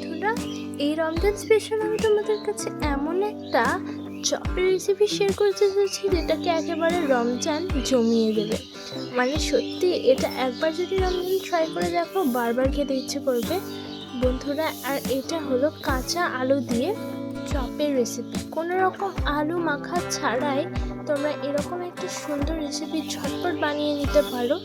বন্ধুরা, এই রমজান স্পেশাল আমি তোমাদের কাছে এমন একটা চপের রেসিপি শেয়ার করতে চাইছি যেটাকে একেবারে রমজান জমিয়ে দেবে। মানে সত্যি, এটা একবার যদি রমজান ট্রাই করে দেখো, বারবার খেতে ইচ্ছে করবে। বন্ধুরা, আর এটা হলো কাঁচা আলু দিয়ে চপের রেসিপি কোনো রকম আলু মাখা ছাড়াই তোমরা এরকম একটা সুন্দর রেসিপি ঝটপট বানিয়ে নিতে পারো।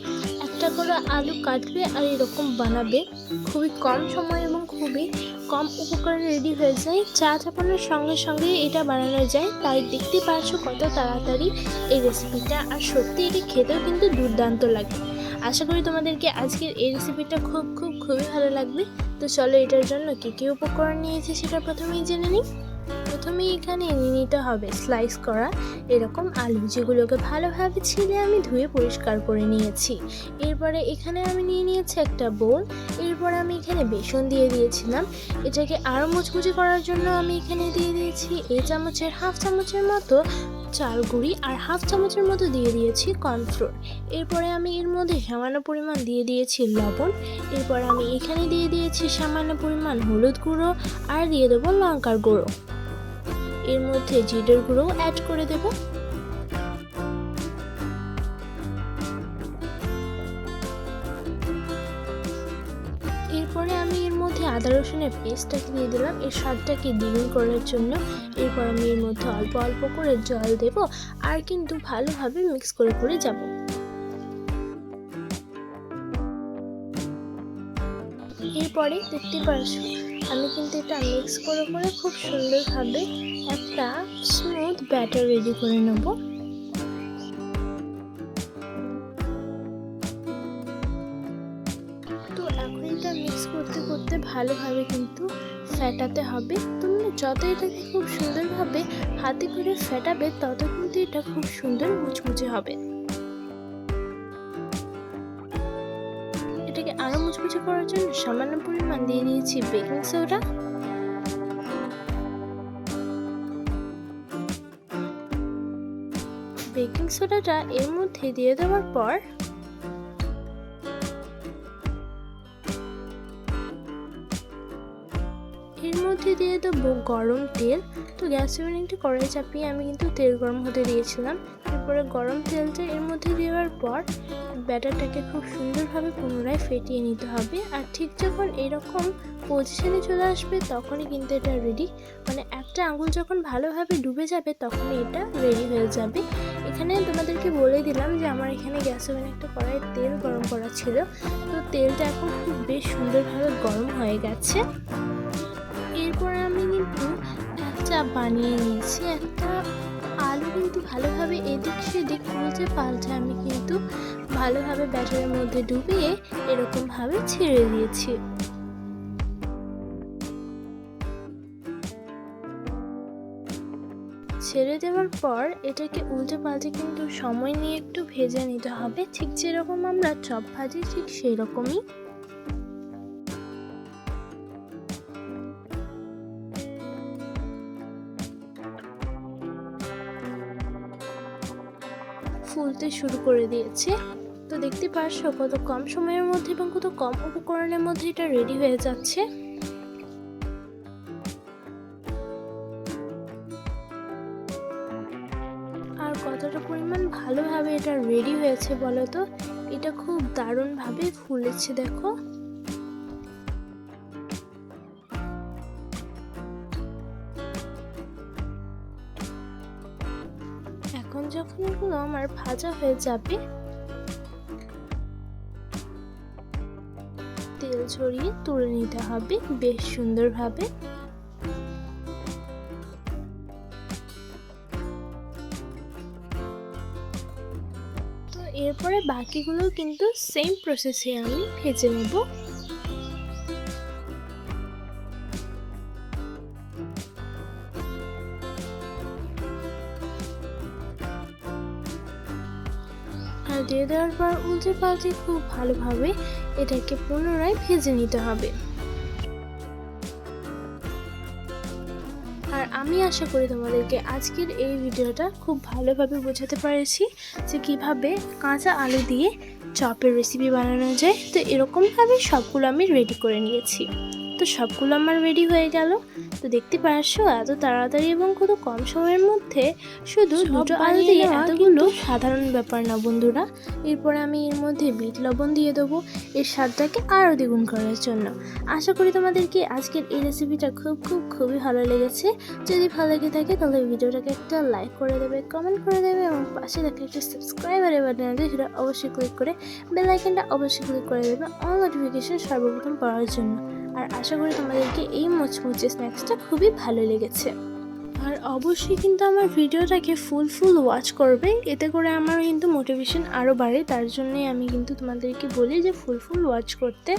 একটা করে আলু কাটবে আর এরকম বানাবে। খুবই কম সময় এবং খুবই কম উপকরণে রেডি হয়ে যায়। চা চাপানোর সঙ্গে সঙ্গে এটা বানানো যায়। তাই দেখতে পাচ্ছ কত তাড়াতাড়ি এই রেসিপিটা আর সত্যি এটি খেতেও কিন্তু দুর্দান্ত লাগে। আশা করি তোমাদেরকে আজকের এই রেসিপিটা খুব খুব, খুবই ভালো লাগবে। তো চলো এটার জন্য কী কী উপকরণ নিয়েছি সেটা প্রথমেই জেনে নিই। প্রথমেই এখানে এনে নিতে হবে স্লাইস করা। এরকম আলু যেগুলোকে ভালোভাবে ছিলে আমি ধুয়ে পরিষ্কার করে নিয়েছি। এরপরে এখানে আমি নিয়ে নিয়েছি একটা বোল এরপর আমি এখানে বেসন দিয়ে দিয়েছিলাম। এটাকে আরও মুচমুচে করার জন্য আমি এখানে দিয়ে দিয়েছি এই চামচের হাফ চামচের মতো চাল গুঁড়ি আর হাফ চামচের মতো দিয়ে দিয়েছি কর্নফ্লোর এরপরে আমি এর মধ্যে সামান্য পরিমাণ দিয়ে দিয়েছি লবণ। এরপর আমি এখানে দিয়ে দিয়েছি সামান্য পরিমাণ হলুদ গুঁড়ো আর দিয়ে দেবো লঙ্কার গুঁড়ো। এর মধ্যে জিরের গুঁড়ো অ্যাড করে দেব। এরপরে আমি এর মধ্যে আদা রসুনের পেস্টটাকে দিয়ে দিলাম। এর স্বাদটাকে দ্বিগুণ করার জন্য এরপর আমি এর মধ্যে অল্প অল্প করে জল দেব আর কিন্তু ভালোভাবে মিক্স করে করে যাব। এরপরে দেখতে পাচ্ছ আমি কিন্তু এটা মিক্স করে করে খুব সুন্দরভাবে একটা স্মুথ ব্যাটার রেডি করে নেব। তো এখন এটা মিক্স করতে করতে ভালোভাবে কিন্তু ফেটাতে হবে। তোমরা যত এটাকে খুব সুন্দরভাবে হাতে করে ফেটাবে, তত কিন্তু এটা খুব সুন্দর মুচমুচে হবে। এটাকে আরও মুচমুচে করার জন্য সামান্য পরিমাণ দিয়ে দিয়েছি বেকিং সোডা। বেকিং সোডাটা এর মধ্যে দিয়ে দেওয়ার পর এর মধ্যে দিয়ে দেবো গরম তেল। তো গ্যাস ওভেনটি কড়াই চাপিয়ে আমি কিন্তু তেল গরম হতে দিয়েছিলাম। তারপরে গরম তেলটা এর মধ্যে দেওয়ার পর ব্যাটারটাকে খুব সুন্দরভাবে পুনরায় ফেটিয়ে নিতে হবে। আর ঠিক যখন এরকম পজিশনে চলে আসবে, তখনই কিন্তু এটা রেডি মানে একটা আঙুল যখন ভালোভাবে ডুবে যাবে, তখনই এটা রেডি হয়ে যাবে। এখানে তোমাদেরকে বলে দিলাম যে আমার এখানে গ্যাস ওভেনে একটা কড়াই তেল গরম করা ছিল। তো তেলটা এখন খুব বেশ সুন্দরভাবে গরম হয়ে গেছে। এরপর আমি কিন্তু একটা বানিয়ে নিয়েছি। একটা আলু কিন্তু ভালোভাবে এদিক সেদিক উল্টে পাল্টে আমি কিন্তু ভালোভাবে ব্যাটারের মধ্যে ডুবিয়ে এরকমভাবে ছেড়ে দিয়েছি। ছেড়ে দেওয়ার পর এটাকে উল্টে পাল্টে কিন্তু সময় নিয়ে একটু ভেজে নিতে হবে। ঠিক যেরকম আমরা চপ ভাজি, ঠিক সেই রকমই ফুলতে শুরু করে দিয়েছে। তো দেখতে পারছ কত কম সময়ের মধ্যে এবং কত কম উপকরণের মধ্যে এটা রেডি হয়ে যাচ্ছে। কতটা পরিমাণ ভালোভাবে এটা রেডি হয়েছে বলো তো এটা খুব দারুণভাবে ফুলেছে, দেখো। এখন যখন এগুলো আমার ভাজা হয়ে যাবে, তেল ছড়িয়ে তুলে নিতে হবে বেশ সুন্দরভাবে। এরপরে বাকিগুলো কিন্তু সেম প্রসেসে আমি ভেজে নেব। আর দিয়ে দেওয়ার পর উল্টে পাল্টে খুব ভালোভাবে এটাকে পুনরায় ভেজে নিতে হবে। আর আমি আশা করি তোমাদেরকে আজকের এই ভিডিওটা খুব ভালোভাবে বোঝাতে পেরেছি যে কীভাবে কাঁচা আলু দিয়ে চপের রেসিপি বানানো যায়। তো এরকমভাবে সবগুলো আমি রেডি করে নিয়েছি। তো সবগুলো আমার রেডি হয়ে গেল। তো দেখতে পারছ এত তাড়াতাড়ি এবং কত কম সময়ের মধ্যে শুধু দুটো আলু দিয়ে এতগুলো সাধারণ ব্যাপার না বন্ধুরা। এরপরে আমি এর মধ্যে বিট লবণ দিয়ে দেবো। এর স্বাদটাকে আরও দ্বিগুণ করার জন্য। আশা করি তোমাদেরকে আজকের এই রেসিপিটা খুব খুব খুবই ভালো লেগেছে। যদি ভালো লেগে থাকে তাহলে ভিডিওটাকে একটা লাইক করে দেবে কমেন্ট করে দেবে এবং পাশে থাকা একটা সাবস্ক্রাইবারের বাটন আছে সেটা অবশ্যই ক্লিক করে বেল আইকনটা অবশ্যই ক্লিক করে দেবে অল নোটিফিকেশন সর্বপ্রথম পাওয়ার জন্য। আর আশা করি তোমাদেরকে এই মুচমুচে স্ন্যাক্সটা খুবই ভালো লেগেছে। আর অবশ্যই কিন্তু আমার ভিডিওটাকে ফুল ফুল ওয়াচ করবে। এতে করে আমার কিন্তু মোটিভেশন আরও বাড়ে। তার জন্যই আমি কিন্তু তোমাদেরকে বলি যে ফুল ফুল ওয়াচ করতে।